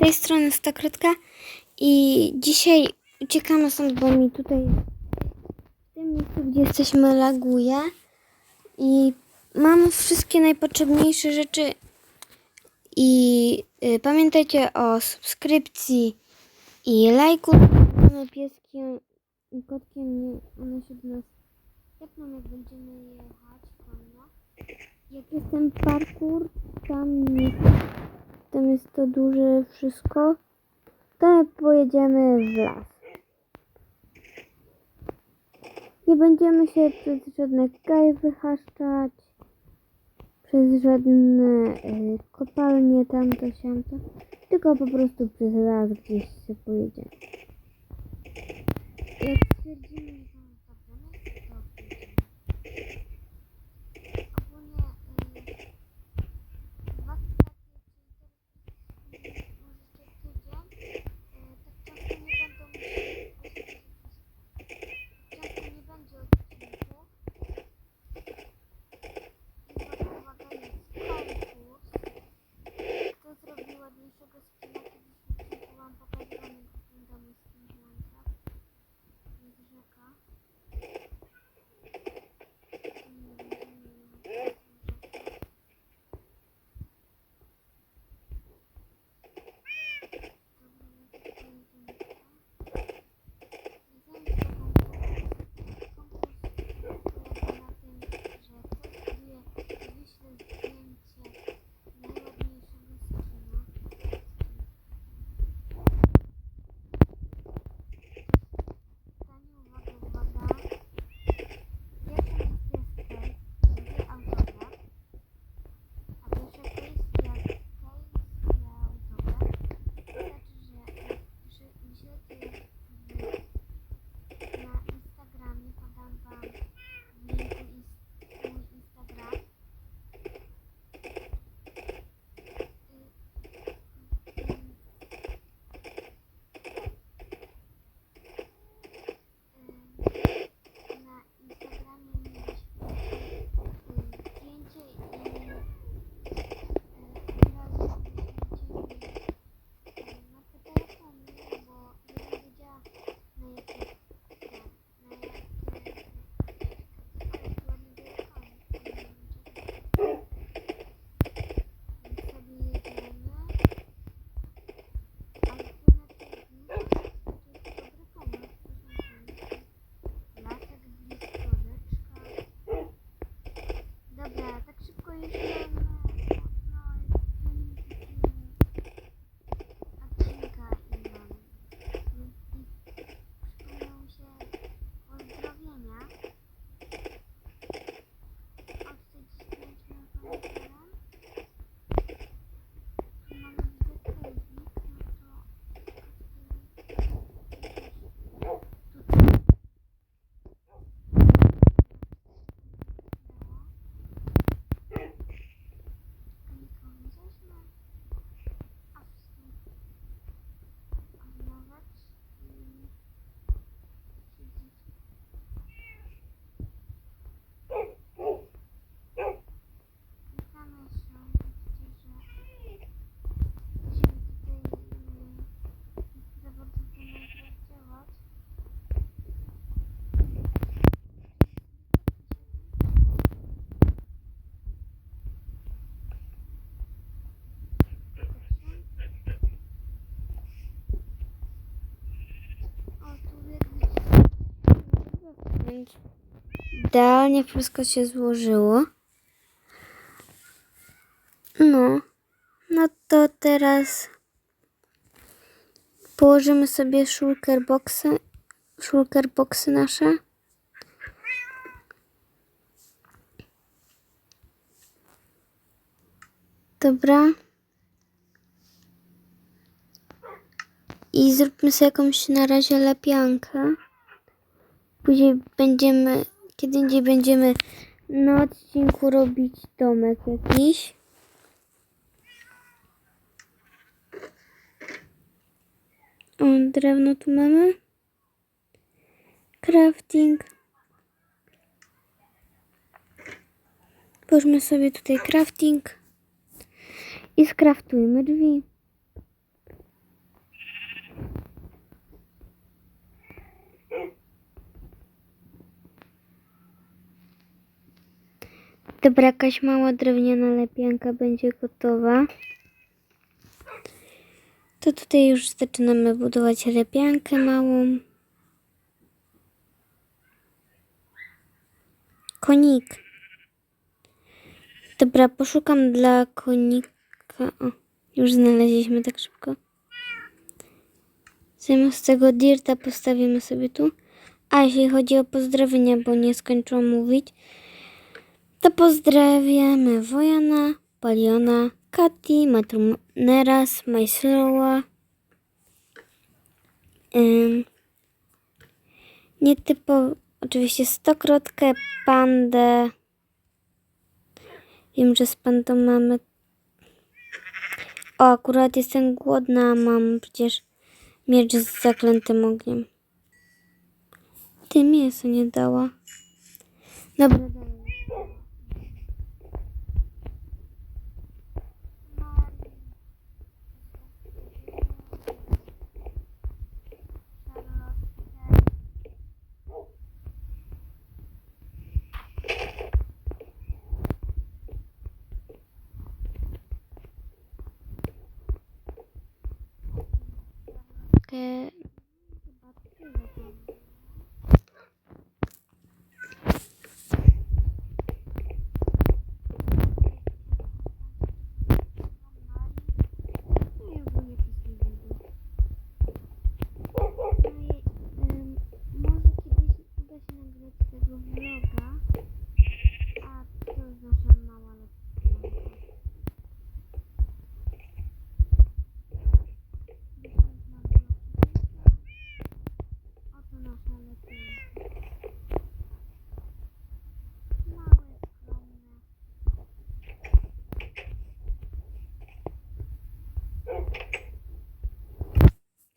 Tej strony Stokrotka i dzisiaj uciekamy stąd, bo mi tutaj w tym miejscu, gdzie jesteśmy, laguje i mam wszystkie najpotrzebniejsze rzeczy i y, pamiętajcie o subskrypcji i lajku. Mamy pieskiem i kotkiem, nie, one się do nas tepną, jak będziemy jechać. Jak jest ten parkour, tam jest, tam jest to duże wszystko, to pojedziemy w las. Nie będziemy się przez żadne kaj wychaszczać, przez żadne y, kopalnie tamto siamto, tylko po prostu przez las gdzieś się pojedziemy. Jak stwierdzimy, Idealnie wszystko się złożyło. No, no to teraz położymy sobie shulker boxy, shulker boxy nasze. Dobra. I zróbmy sobie jakąś na razie lepiankę. Później będziemy, kiedy indziej będziemy na odcinku robić domek jakiś. O, drewno tu mamy. Crafting. Położmy sobie tutaj crafting. I skraftujmy drzwi. Dobra, jakaś mała drewniana lepianka będzie gotowa. To tutaj już zaczynamy budować lepiankę małą. Konik. Dobra, poszukam dla konika. O, już znaleźliśmy tak szybko. Zamiast tego dirta postawimy sobie tu. A jeśli chodzi o pozdrowienia, bo nie skończyłam mówić, to pozdrawiamy Wojana, Paliona, Kati, Matruneras, Majslowa, ym, nietypowo, oczywiście Stokrotkę, Pandę. Wiem, że z Pandą mamy... O, akurat jestem głodna, mam przecież miecz z zaklętym ogniem. Ty mięso nie dała. Dobra, dalej. Ke- Może kiedyś uda się nagrać tego vloga, a to jest nasza mała lepianka. Oto nasza lepianka. Małe, skromne.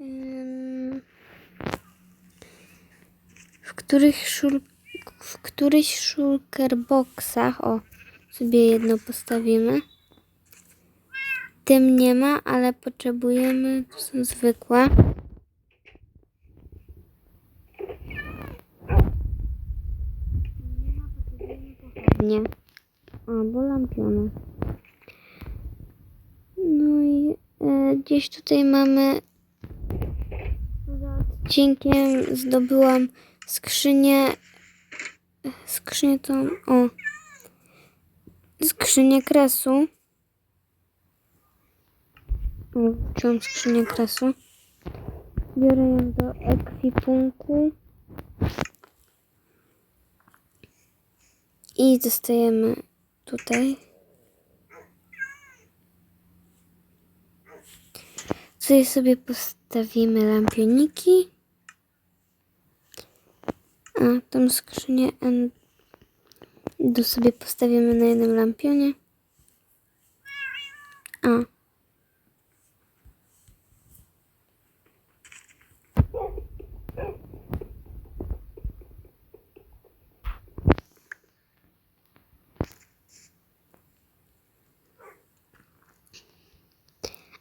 Ym, w których szul, w któryś shulker boxach, o, sobie jedno postawimy. Tym nie ma, ale potrzebujemy, to są zwykłe. Nie. Albo lampiony. No i e, gdzieś tutaj mamy Poza odcinkiem zdobyłam skrzynię. Skrzynię tą. O. Skrzynię kresu. Wziąłem skrzynię kresu. Biorę ją do ekwipunku. I dostajemy tutaj. Tutaj sobie postawimy lampioniki. A tą skrzynię tu sobie postawimy na jednym lampionie. A.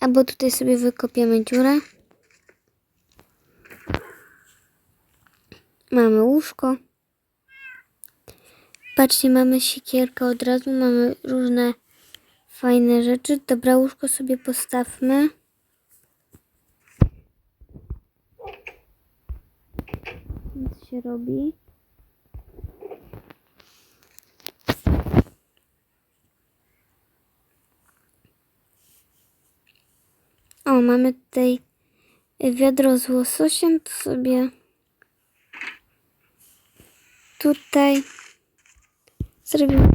Albo tutaj sobie wykopiemy dziurę. Mamy łóżko. Patrzcie, mamy siekierkę od razu, mamy różne fajne rzeczy. Dobra, łóżko sobie postawmy. Nic się robi. O, mamy tutaj wiadro z łososiem, to sobie tutaj zrobimy.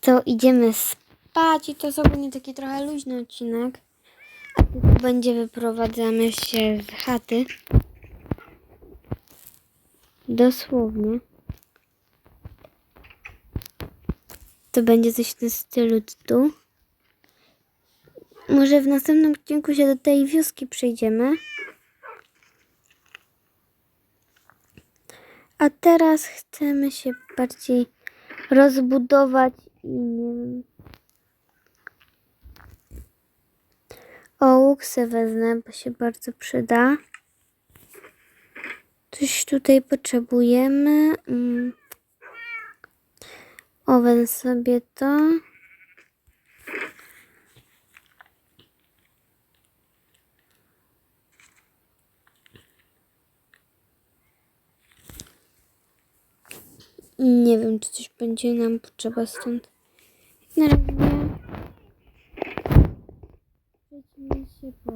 To idziemy spać i to jest ogólnie taki trochę luźny odcinek. A tylko będzie wyprowadzamy się z chaty. Dosłownie. To będzie coś tym stylu tu. Może w następnym odcinku się do tej wioski przejdziemy. A teraz chcemy się bardziej rozbudować i nie wiem. Wezmę, bo się bardzo przyda. Coś tutaj potrzebujemy. Mm. Sobie to. Nie wiem, czy coś będzie nam potrzeba stąd. Na razie. Przejdźmy się po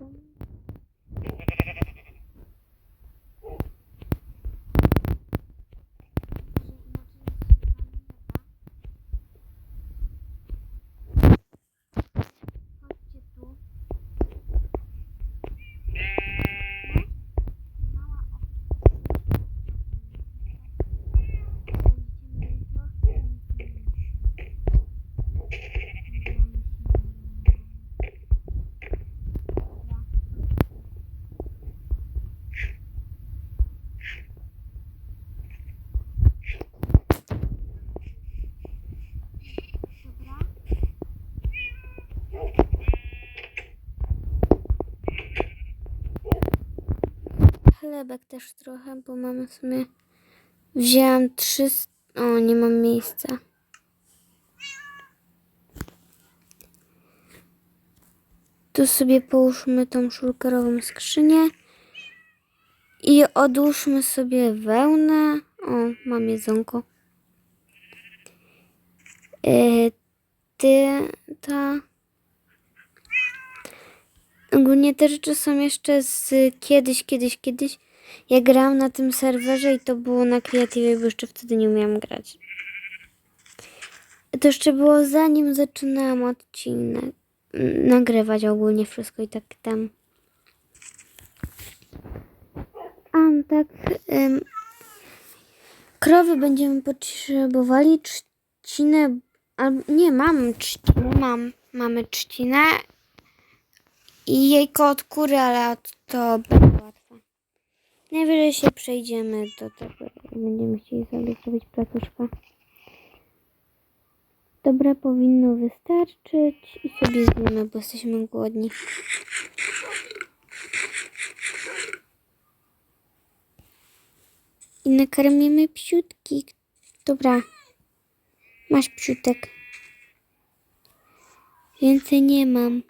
Bye. Chlebek też trochę, bo mamy w sumie... Wzięłam trzy... O, nie mam miejsca. Tu sobie połóżmy tą szulkerową skrzynię. I odłóżmy sobie wełnę. O, mam jedzonko. Yy, ty, ta... Ogólnie te rzeczy są jeszcze z kiedyś, kiedyś, kiedyś. Ja grałam na tym serwerze i to było na kreatywie, bo jeszcze wtedy nie umiałam grać. To jeszcze było zanim zaczynałam odcinek. m, Nagrywać ogólnie wszystko i tak tam. A tak. Ym, krowy będziemy potrzebowali trzcinę. Albo, nie, mam trzcinę, mam. Mamy trzcinę i jajko od kury, ale to będzie łatwe. Najwyżej się przejdziemy do tego będziemy chcieli sobie zrobić placuszka. Dobra, powinno wystarczyć i sobie zjemy, bo jesteśmy głodni. I nakarmimy psiutki. Dobra. Masz psiutek. Więcej nie mam.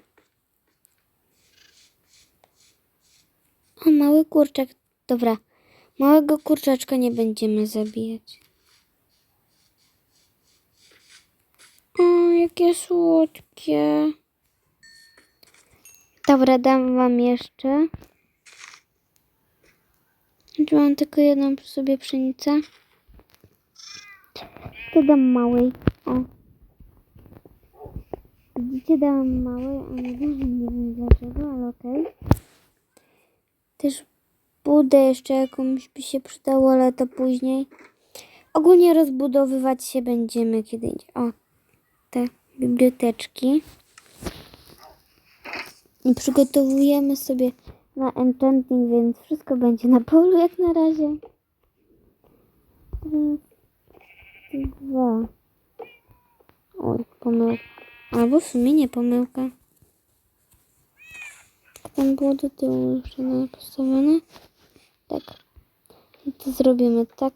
O, mały kurczak. Dobra. Małego kurczaczka nie będziemy zabijać. O, jakie słodkie. Dobra, dam wam jeszcze. Czy mam tylko jedną sobie pszenicę? To dam małej. O. Widzicie, dałam małej, a nie wiem dlaczego, ale okej. Też budę jeszcze jakąś by się przydało, ale to później. Ogólnie rozbudowywać się będziemy kiedy. O, te biblioteczki. I przygotowujemy sobie na enchanting, więc wszystko będzie na polu jak na razie. Raz, dwa. Oj, pomyłka. Albo w sumie nie pomyłka. Tam było do tyłu jedno postawione. Tak. I to zrobimy tak.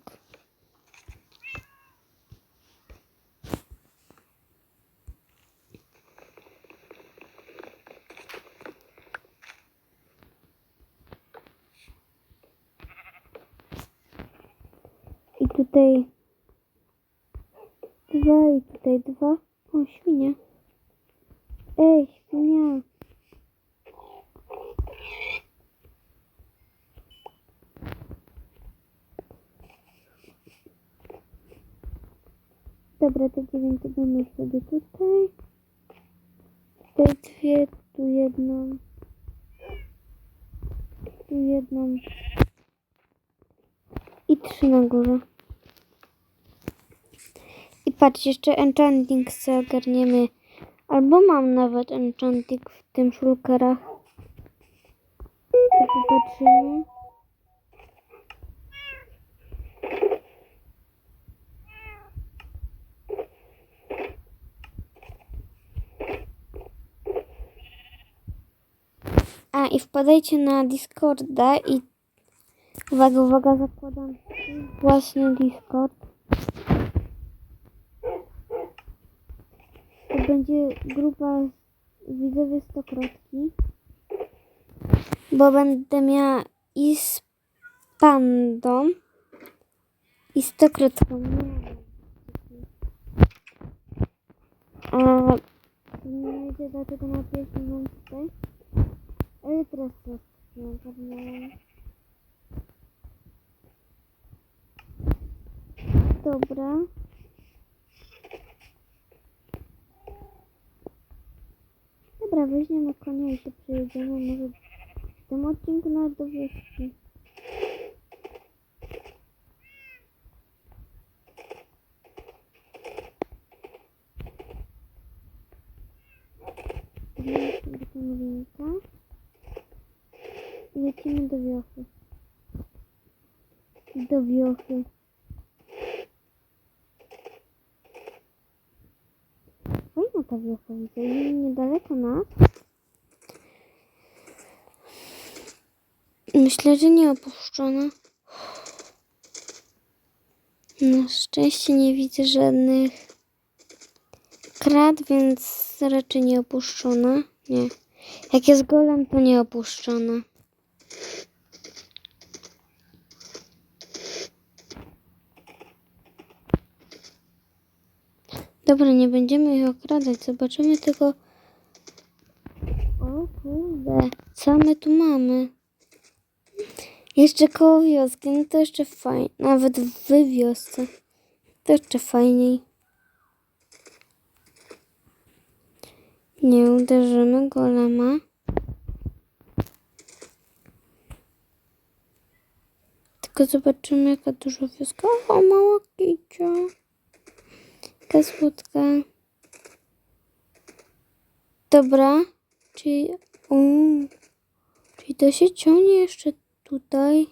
I tutaj dwa i tutaj dwa. O, świnia. Ej, świnia. Dobra, te dziewięć damy sobie tutaj. Tutaj dwie, tu jedną. Tu jedną. I trzy na górze. I patrz, jeszcze enchanting sobie ogarniemy. Albo mam nawet enchanting w tym shulkerach. To popatrzymy. A i wpadajcie na Discorda i uwaga, uwaga, zakładam własny Discord. To będzie grupa widzowie stokrotki. Bo będę miała i z pandą i stokrotką. A nie dlatego na pierwszy mam. Ale teraz to nie ogarniałam. Dobra. Dobra, weźmiemy konia i się przejedziemy może w tym odcinku nawet do wioski. Weźmiemy sobie tą linkę. I lecimy do wiochy. Do wiochy. Fajna ta wiocha, widzę. Niedaleko nas. Myślę, że nie opuszczona. Na szczęście nie widzę żadnych krat, więc raczej nie opuszczona. Nie. Jak jest golem, to nie opuszczona. Dobra, nie będziemy ich okradać. Zobaczymy tylko. O kurde, co my tu mamy? Jeszcze koło wioski, no to jeszcze fajnie. Nawet w wiosce. To jeszcze fajniej. Nie uderzymy golema. Tylko zobaczymy jaka duża wioska. O, mała kicia. Jaka słodka. Dobra. Czyli... O, czyli to się ciągnie jeszcze tutaj.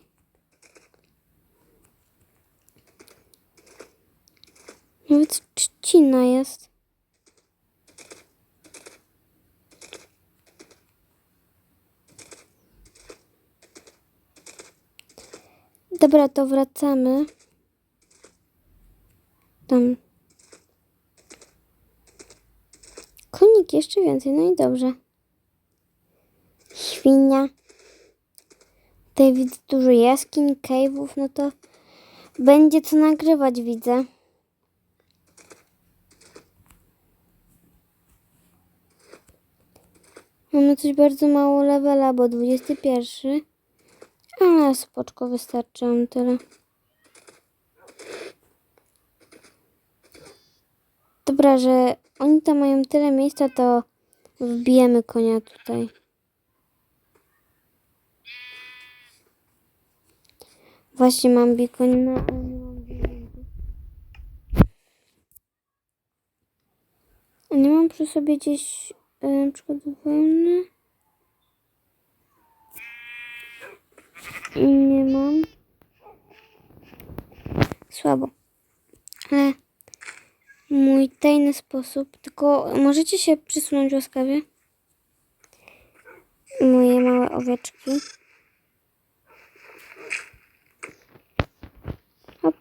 Nawet trzcina jest. Dobra, to wracamy. Tam. Jeszcze więcej, no i dobrze. Świnia. Tutaj widzę dużo jaskiń, cave'ów, no to będzie co nagrywać, widzę. Mamy coś bardzo mało levela, bo 21. Ale spoczko wystarczy nam tyle. Dobra, że oni tam mają tyle miejsca, to wbijemy konia tutaj. Właśnie mam zwierzęta. A nie mam przy sobie gdzieś yy, przygotowane? Nie mam. Słabo. Ale mój tajny sposób, tylko możecie się przysunąć łaskawie? moje małe owieczki. Hop.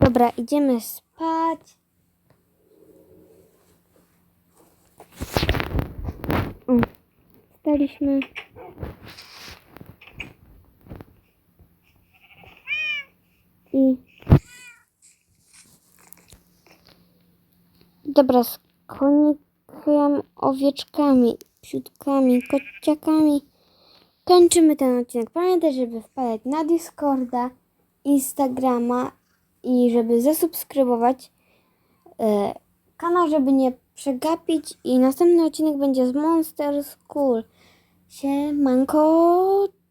Dobra, idziemy spać. I. Dobra, z konikiem, owieczkami, psiutkami, kociakami kończymy ten odcinek. Pamiętaj, żeby wpadać na Discorda, Instagrama i żeby zasubskrybować e, kanał, żeby nie przegapić. I następny odcinek będzie z Monster School. 先门口。